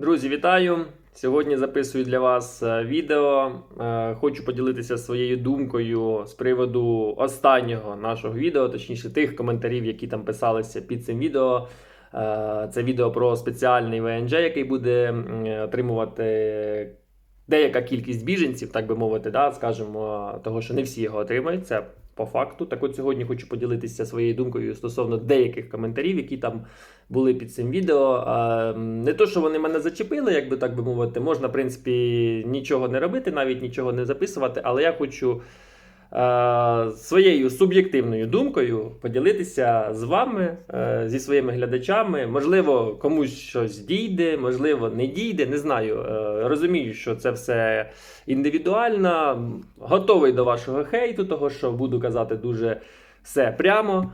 Друзі, вітаю! Сьогодні записую для вас е, відео. Е, Хочу поділитися своєю думкою з приводу останнього нашого відео, точніше тих коментарів, які там писалися під цим відео. Е, Це відео про спеціальний ВНЖ, який буде отримувати деяка кількість біженців, так би мовити, да, скажімо, того, що не всі його отримають. Це по факту. Так от сьогодні хочу поділитися своєю думкою стосовно деяких коментарів, які там були під цим відео. Не то, що вони мене зачепили, як би так би мовити, можна, в принципі, нічого не робити, навіть нічого не записувати, але я хочу. Е, Своєю суб'єктивною думкою поділитися з вами, е, зі своїми глядачами. Можливо, комусь щось дійде, можливо, не дійде. Не знаю. Е, Розумію, що це все індивідуально. Готовий до вашого хейту, того що буду казати дуже все прямо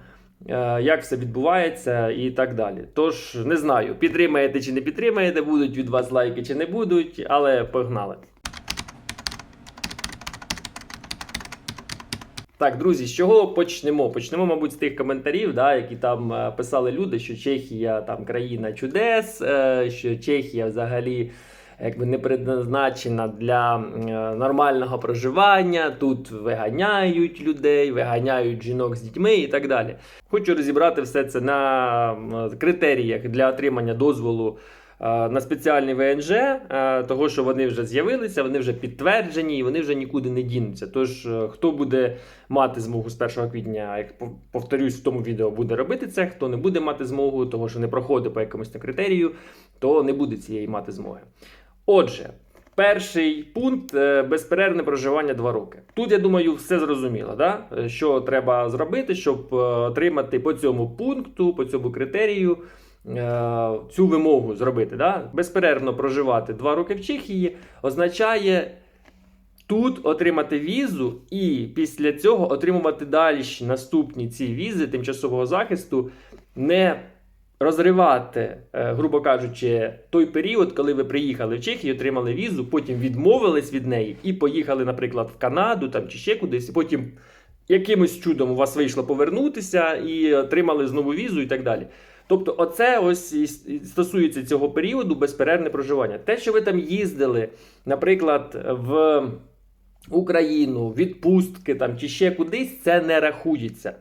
як все відбувається і так далі. Тож не знаю, підтримаєте чи не підтримаєте, будуть від вас лайки чи не будуть, але погнали. Так, друзі, з чого почнемо? Почнемо, мабуть, з тих коментарів, да, які там е, писали люди, що Чехія там країна чудес, е, що Чехія взагалі якби не предназначена для е, нормального проживання. Тут виганяють людей, виганяють жінок з дітьми і так далі. Хочу розібрати все це на критеріях для отримання дозволу. Е, На спеціальний ВНЖ, е, того, що вони вже з'явилися, вони вже підтверджені і вони вже нікуди не дінуться. Тож, е, хто буде мати змогу з 1 квітня, як повторюсь, в тому відео буде робити це, хто не буде мати змогу, того, що не проходить по якомусь там критерію, то не буде цієї мати змоги. Отже, перший пункт безперервне проживання 2 роки. Тут я думаю, все зрозуміло, да? Що треба зробити, щоб отримати по цьому пункту, по цьому критерію. Е, Цю вимогу зробити, да? безперервно проживати 2 роки в Чехії означає тут отримати візу і після цього отримувати далі наступні ці візи тимчасового захисту, не розривати, е, грубо кажучи, той період, коли ви приїхали в Чехію, отримали візу, потім відмовились від неї і поїхали, наприклад, в Канаду там чи ще кудись, потім якимось чудом у вас вийшло повернутися і отримали знову візу і так далі. Тобто, оце ось і стосується цього періоду безперервне проживання. Те, що ви там їздили, наприклад, в Україну, відпустки там чи ще кудись, це не рахується.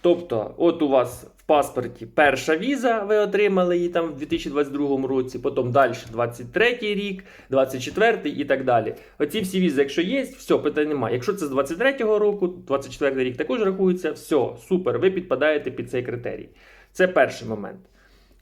Тобто, от у вас в паспорті перша віза, ви отримали її там в 2022 році, потім далі 23 рік, 24 і так далі. Оці всі візи, якщо є, все, питань немає. Якщо це з 23 року, 24 рік також рахується, все, супер, ви підпадаєте під цей критерій. Це перший момент.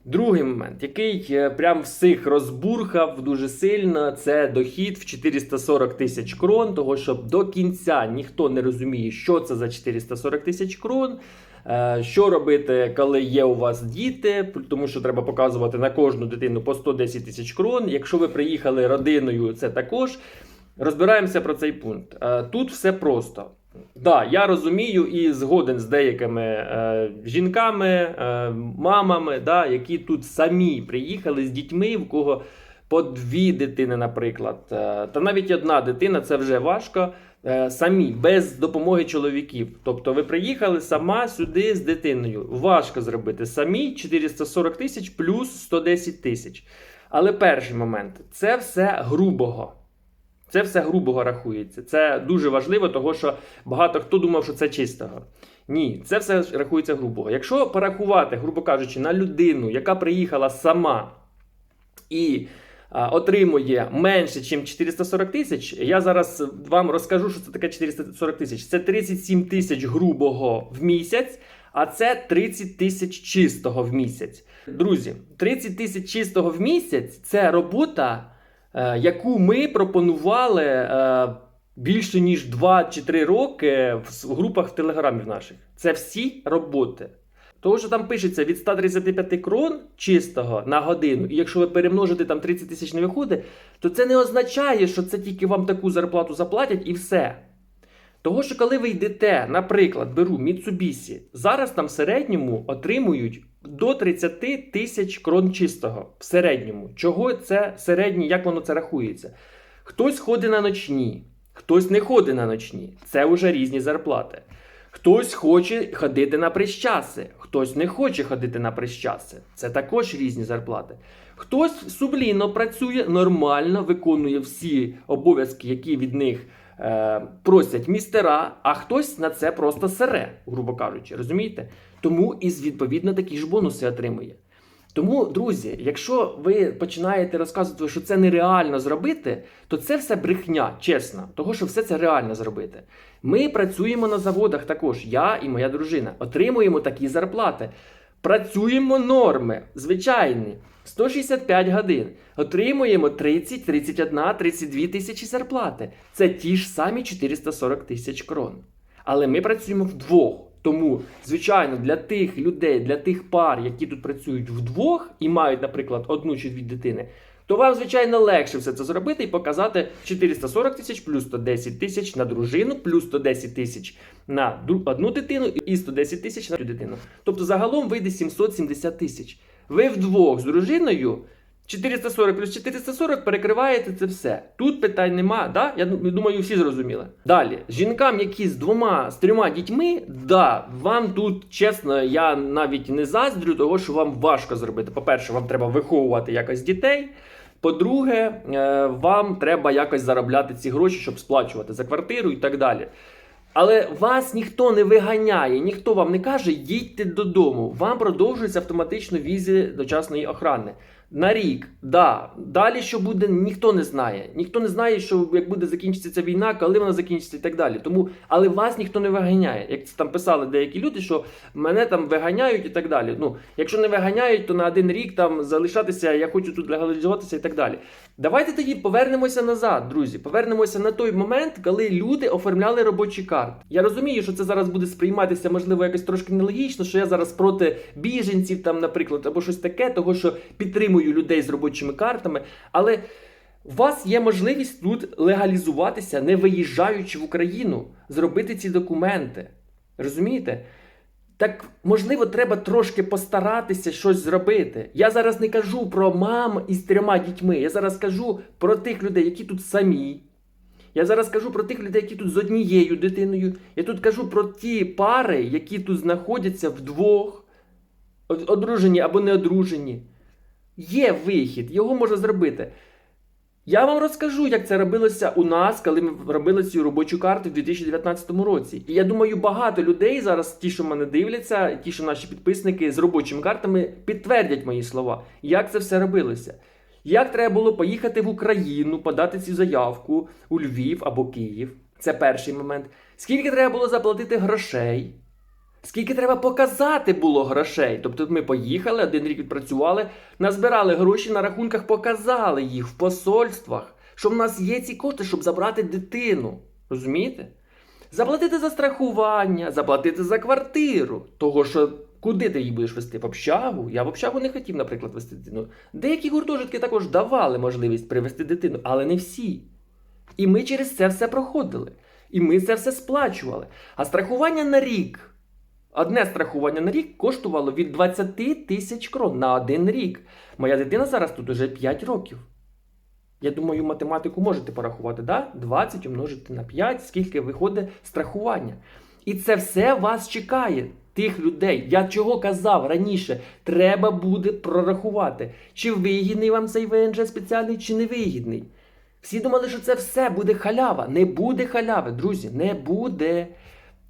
Другий момент, який е, прям всіх розбурхав дуже сильно, це дохід в 440 тисяч крон, того що до кінця ніхто не розуміє, що це за 440 тисяч крон. е, Що робити, коли є у вас діти, тому що треба показувати на кожну дитину по 110 тисяч крон. Якщо ви приїхали родиною, це також. Розбираємося про цей пункт. Е, Тут все просто. Да, я розумію і згоден з деякими е, жінками, е, мамами, да, які тут самі приїхали з дітьми, в кого по дві дитини, наприклад, е, та навіть одна дитина це вже важко. е, Самі без допомоги чоловіків. Тобто ви приїхали сама сюди з дитиною. Важко зробити самі 440 тисяч плюс 110 тисяч. Але перший момент це все грубого. Це все грубого рахується. Це дуже важливо, того що багато хто думав, що це чистого. Ні, це все рахується грубого. Якщо порахувати, грубо кажучи, на людину, яка приїхала сама і а, отримує менше, ніж 440 тисяч, я зараз вам розкажу, що це таке 440 тисяч. Це 37 тисяч грубого в місяць, а це 30 тисяч чистого в місяць. Друзі, 30 тисяч чистого в місяць це робота, яку ми пропонували. е, Більше ніж 2 чи 3 роки в групах в телеграмі наших. Це всі роботи. Того, що там пишеться від 135 крон чистого на годину, і якщо ви перемножите там 30 тисяч не виходить, то це не означає, що це тільки вам таку зарплату заплатять і все. Того, що коли ви йдете, наприклад, беру Mitsubishi, зараз там в середньому отримують до 30 тисяч крон чистого. В середньому. Чого це середнє, як воно це рахується? Хтось ходить на ночні, хтось не ходить на ночні. Це вже різні зарплати. Хтось хоче ходити на прищаси, хтось не хоче ходити на прищаси. Це також різні зарплати. Хтось сумлінно працює, нормально виконує всі обов'язки, які від них е, просять містера, а хтось на це просто сере, грубо кажучи, розумієте? Тому і відповідно такі ж бонуси отримує. Тому, друзі, якщо ви починаєте розказувати, що це нереально зробити, то це все брехня, чесно, того, що все це реально зробити. Ми працюємо на заводах також, я і моя дружина, отримуємо такі зарплати. Працюємо норми, звичайні, 165 годин. Отримуємо 30, 31, 32 тисячі зарплати. Це ті ж самі 440 тисяч крон. Але ми працюємо вдвох. Тому, звичайно, для тих людей, для тих пар, які тут працюють вдвох і мають, наприклад, одну чи дві дитини, то вам, звичайно, легше все це зробити і показати 440 тисяч плюс 110 тисяч на дружину, плюс 110 тисяч на одну дитину і 110 тисяч на дитину. Тобто загалом вийде 770 тисяч. Ви вдвох з дружиною 440 плюс 440 перекриваєте це все. Тут питань нема, да? Я думаю, всі зрозуміли. Далі, жінкам, які з двома з трьома дітьми, да, вам тут чесно, я навіть не заздрю того, що вам важко зробити. По-перше, вам треба виховувати якось дітей. По-друге, е, вам треба якось заробляти ці гроші, щоб сплачувати за квартиру і так далі. Але вас ніхто не виганяє, ніхто вам не каже, їдьте додому. Вам продовжується автоматично візи дочасної охорони. На рік, да. Далі що буде, ніхто не знає. Ніхто не знає, що як буде закінчитися ця війна, коли вона закінчиться і так далі. Тому, але вас ніхто не виганяє. Як це там писали деякі люди, що мене там виганяють і так далі. Ну, якщо не виганяють, то на один рік там залишатися, я хочу тут легалізуватися і так далі. Давайте тоді повернемося назад, друзі. Повернемося на той момент, коли люди оформляли робочі карти. Я розумію, що це зараз буде сприйматися, можливо, якось трошки нелогічно, що я зараз проти біженців, там, наприклад, або щось таке, того що підтримую людей з робочими картами. Але у вас є можливість тут легалізуватися, не виїжджаючи в Україну, зробити ці документи. Розумієте? Так, можливо, треба трошки постаратися щось зробити. Я зараз не кажу про мам із трьома дітьми. Я зараз кажу про тих людей, які тут самі. Я зараз кажу про тих людей, які тут з однією дитиною. Я тут кажу про ті пари, які тут знаходяться вдвох, одружені або не одружені. Є вихід, його можна зробити. Я вам розкажу, як це робилося у нас, коли ми робили цю робочу карту в 2019 році. І я думаю, багато людей зараз, ті, що мене дивляться, ті, що наші підписники з робочими картами, підтвердять мої слова, як це все робилося. Як треба було поїхати в Україну, подати цю заявку у Львів або Київ. Це перший момент. Скільки треба було заплатити грошей? Скільки треба показати було грошей? Тобто ми поїхали, один рік відпрацювали, назбирали гроші на рахунках, показали їх в посольствах, що в нас є ці кошти, щоб забрати дитину. Розумієте? Заплатити за страхування, заплатити за квартиру. Того, що куди ти її будеш вести? В общагу? Я в общагу не хотів, наприклад, вести дитину. Деякі гуртожитки також давали можливість привезти дитину, але не всі. І ми через це все проходили. І ми це все сплачували. А страхування на рік. Одне страхування на рік коштувало від 20 тисяч крон на один рік. Моя дитина зараз тут уже 5 років. Я думаю, математику можете порахувати, да? 20 умножити на 5, скільки виходить страхування. І це все вас чекає, тих людей. Я чого казав раніше, треба буде прорахувати, чи вигідний вам цей ВНЖ спеціальний, чи не вигідний. Всі думали, що це все буде халява. Не буде халяви, друзі, не буде.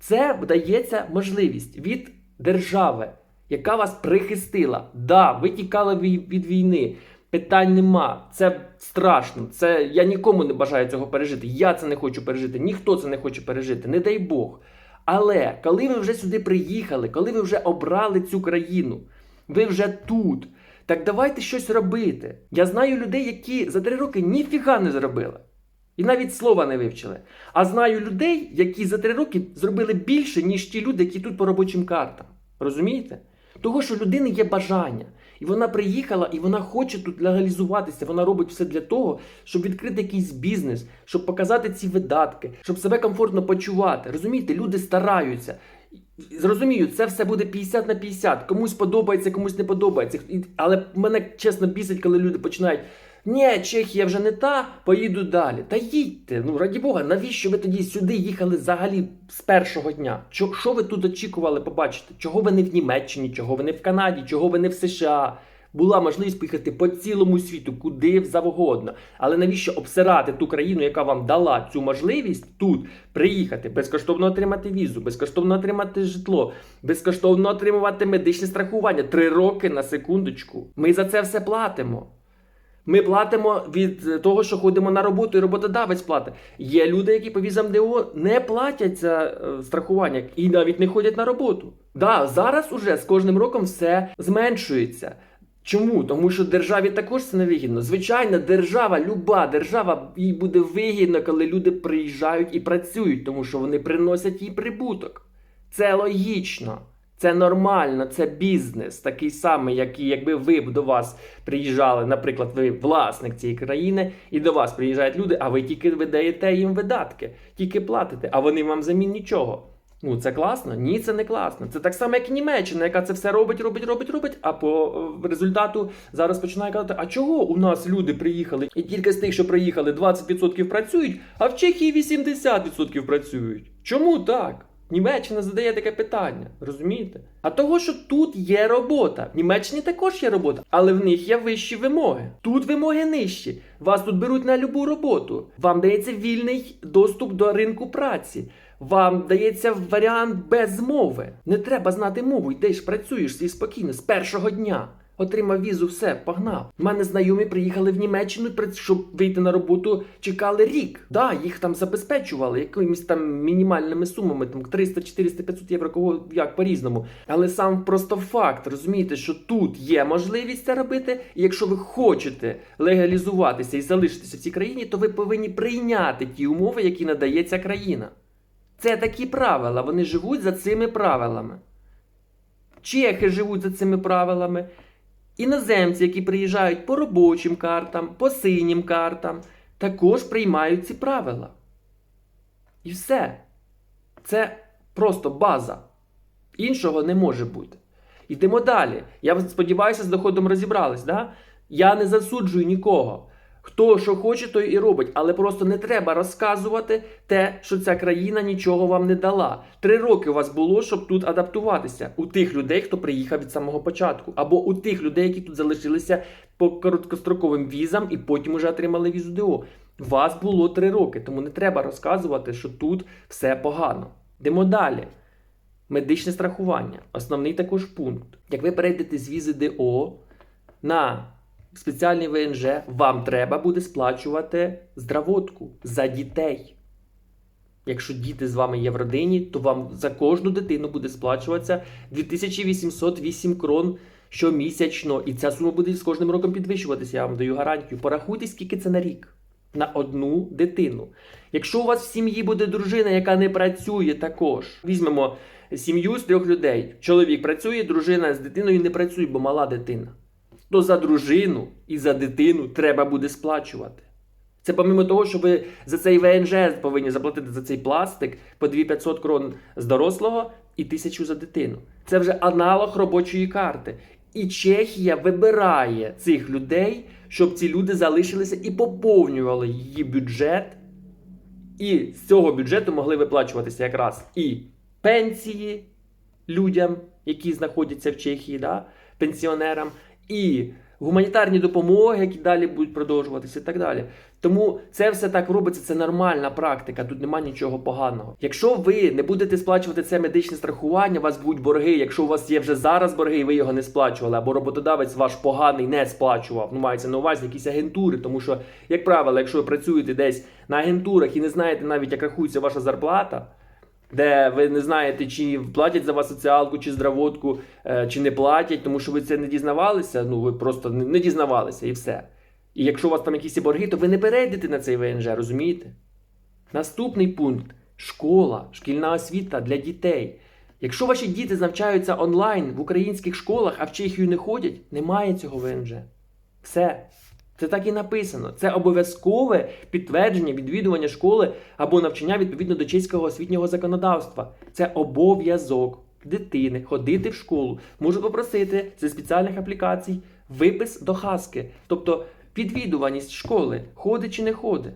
Це дається можливість від держави, яка вас прихистила. Да, ви тікали від війни. Питань нема. Це страшно. Це я нікому не бажаю цього пережити. Я це не хочу пережити. Ніхто це не хоче пережити. Не дай Бог. Але коли ви вже сюди приїхали, коли ви вже обрали цю країну, ви вже тут. Так давайте щось робити. Я знаю людей, які за три роки ніфіга не зробили. І навіть слова не вивчили. А знаю людей, які за три роки зробили більше, ніж ті люди, які тут по робочим картам. Розумієте? Того, що людини є бажання. І вона приїхала, і вона хоче тут легалізуватися. Вона робить все для того, щоб відкрити якийсь бізнес, щоб показати ці видатки, щоб себе комфортно почувати. Розумієте, люди стараються. Зрозумію, це все буде 50 на 50. Комусь подобається, комусь не подобається. Але мене чесно бісить, коли люди починають. Ні, Чехія вже не та, поїду далі. Та їдьте. Ну, раді Бога, навіщо ви тоді сюди їхали взагалі з першого дня? Чо, що ви тут очікували побачити? Чого ви не в Німеччині, чого ви не в Канаді, чого ви не в США? Була можливість поїхати по цілому світу, куди завгодно. Але навіщо обсирати ту країну, яка вам дала цю можливість тут приїхати, безкоштовно отримати візу, безкоштовно отримати житло, безкоштовно отримувати медичне страхування? Три роки на секундочку. Ми за це все платимо. Ми платимо від е, того, що ходимо на роботу, і роботодавець платить. Є люди, які по візам ДО не платять це е, страхування і навіть не ходять на роботу. Да, зараз уже з кожним роком все зменшується. Чому? Тому що державі також це не вигідно. Звичайно, держава, люба держава, їй буде вигідно, коли люди приїжджають і працюють, тому що вони приносять їй прибуток. Це логічно. Це нормально, це бізнес, такий самий, як і якби ви б до вас приїжджали, наприклад, ви власник цієї країни, і до вас приїжджають люди, а ви тільки видаєте їм видатки, тільки платите, а вони вам взамін нічого. Ну це класно? Ні, це не класно. Це так само, як і Німеччина, яка це все робить, робить, робить, робить. А по е, результату зараз починає казати: а чого у нас люди приїхали? І тільки з тих, що приїхали, 20% працюють, а в Чехії 80% працюють. Чому так? Німеччина задає таке питання, розумієте? А того, що тут є робота. В Німеччині також є робота, але в них є вищі вимоги. Тут вимоги нижчі. Вас тут беруть на любу роботу. Вам дається вільний доступ до ринку праці. Вам дається варіант без мови. Не треба знати мову, йдеш, працюєш собі спокійно з першого дня. Отримав візу, все, погнав. У мене знайомі приїхали в Німеччину, щоб вийти на роботу, чекали рік. Да, їх там забезпечували якимись там мінімальними сумами, там 300, 400, 500 євро, кого як по-різному. Але сам просто факт, розумієте, що тут є можливість це робити, і якщо ви хочете легалізуватися і залишитися в цій країні, то ви повинні прийняти ті умови, які надає ця країна. Це такі правила, вони живуть за цими правилами. Чехи живуть за цими правилами. Іноземці, які приїжджають по робочим картам, по синім картам, також приймають ці правила. І все. Це просто база. Іншого не може бути. Йдемо далі. Я сподіваюся, з доходом розібрались. Да? Я не засуджую нікого. Хто що хоче, той і робить, але просто не треба розказувати те, що ця країна нічого вам не дала. Три роки у вас було, щоб тут адаптуватися у тих людей, хто приїхав від самого початку, або у тих людей, які тут залишилися по короткостроковим візам і потім уже отримали візу ДО. Вас було три роки, тому не треба розказувати, що тут все погано. Йдемо далі. Медичне страхування. Основний також пункт. Як ви перейдете з візи ДО на спеціальний ВНЖ, вам треба буде сплачувати здравотку за дітей. Якщо діти з вами є в родині, то вам за кожну дитину буде сплачуватися 2808 крон щомісячно. І ця сума буде з кожним роком підвищуватися. Я вам даю гарантію. Порахуйте, скільки це на рік. На одну дитину. Якщо у вас в сім'ї буде дружина, яка не працює також, візьмемо сім'ю з трьох людей. Чоловік працює, дружина з дитиною не працює, бо мала дитина. То за дружину і за дитину треба буде сплачувати. Це помимо того, що ви за цей ВНЖ повинні заплатити за цей пластик по 2500 крон з дорослого і 1000 за дитину. Це вже аналог робочої карти. І Чехія вибирає цих людей, щоб ці люди залишилися і поповнювали її бюджет. І з цього бюджету могли виплачуватися якраз і пенсії людям, які знаходяться в Чехії, да, пенсіонерам, і гуманітарні допомоги, які далі будуть продовжуватися, і так далі. Тому це все так робиться, це нормальна практика, тут немає нічого поганого. Якщо ви не будете сплачувати це медичне страхування, у вас будуть борги. Якщо у вас є вже зараз борги, і ви його не сплачували, або роботодавець ваш поганий не сплачував, ну мається на увазі якісь агентури, тому що, як правило, якщо ви працюєте десь на агентурах і не знаєте навіть, як рахується ваша зарплата. Де ви не знаєте, чи платять за вас соціалку, чи здравотку, е, чи не платять, тому що ви це не дізнавалися. Ну ви просто не не дізнавалися і все. І якщо у вас там якісь борги, то ви не перейдете на цей ВНЖ, розумієте? Наступний пункт школа, шкільна освіта для дітей. Якщо ваші діти навчаються онлайн в українських школах, а в Чехію не ходять, немає цього ВНЖ. Все. Це так і написано. Це обов'язкове підтвердження відвідування школи або навчання відповідно до чеського освітнього законодавства. Це обов'язок дитини ходити в школу. Можу попросити зі спеціальних аплікацій випис до хаски. Тобто відвідуваність школи ходить чи не ходить.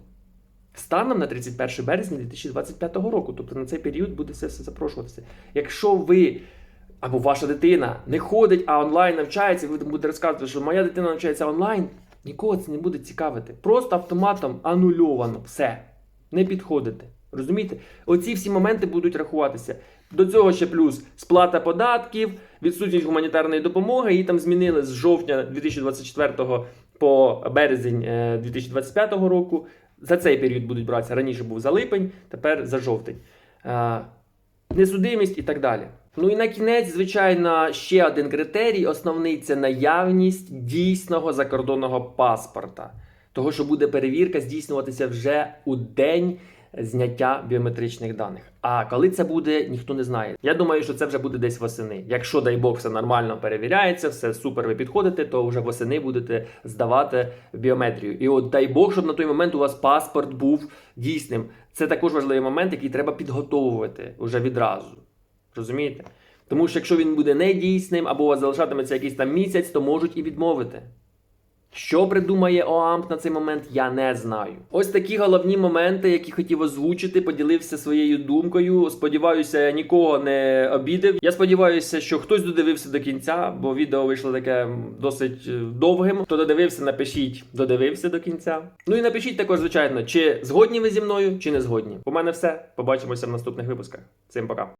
Станом на 31 березня 2025 року, тобто на цей період буде все, все запрошуватися. Якщо ви або ваша дитина не ходить, а онлайн навчається, ви будете розказувати, що моя дитина навчається онлайн, нікого це не буде цікавити. Просто автоматом анульовано все. Не підходите. Розумієте? Оці всі моменти будуть рахуватися. До цього ще плюс сплата податків, відсутність гуманітарної допомоги. Її там змінили з жовтня 2024 по березень е, 2025 року. За цей період будуть братися. Раніше був за липень, тепер за жовтень. Е, Несудимість і так далі. Ну і на кінець, звичайно, ще один критерій: основний це наявність дійсного закордонного паспорта. Того, що буде перевірка здійснюватися вже у день зняття біометричних даних. А коли це буде, ніхто не знає. Я думаю, що це вже буде десь восени. Якщо, дай Бог, все нормально перевіряється, все супер, ви підходите, то вже восени будете здавати біометрію. І от дай Бог, щоб на той момент у вас паспорт був дійсним. Це також важливий момент, який треба підготовувати вже відразу. Розумієте? Тому що якщо він буде недійсним або у вас залишатиметься якийсь там місяць, то можуть і відмовити. Що придумає ОАМП на цей момент, я не знаю. Ось такі головні моменти, які хотів озвучити, поділився своєю думкою. Сподіваюся, я нікого не обідав. Я сподіваюся, що хтось додивився до кінця, бо відео вийшло таке досить е, довгим. Хто додивився, напишіть, додивився до кінця. Ну і напишіть також, звичайно, чи згодні ви зі мною, чи не згодні. У мене все. Побачимося в наступних випусках. Всім пока.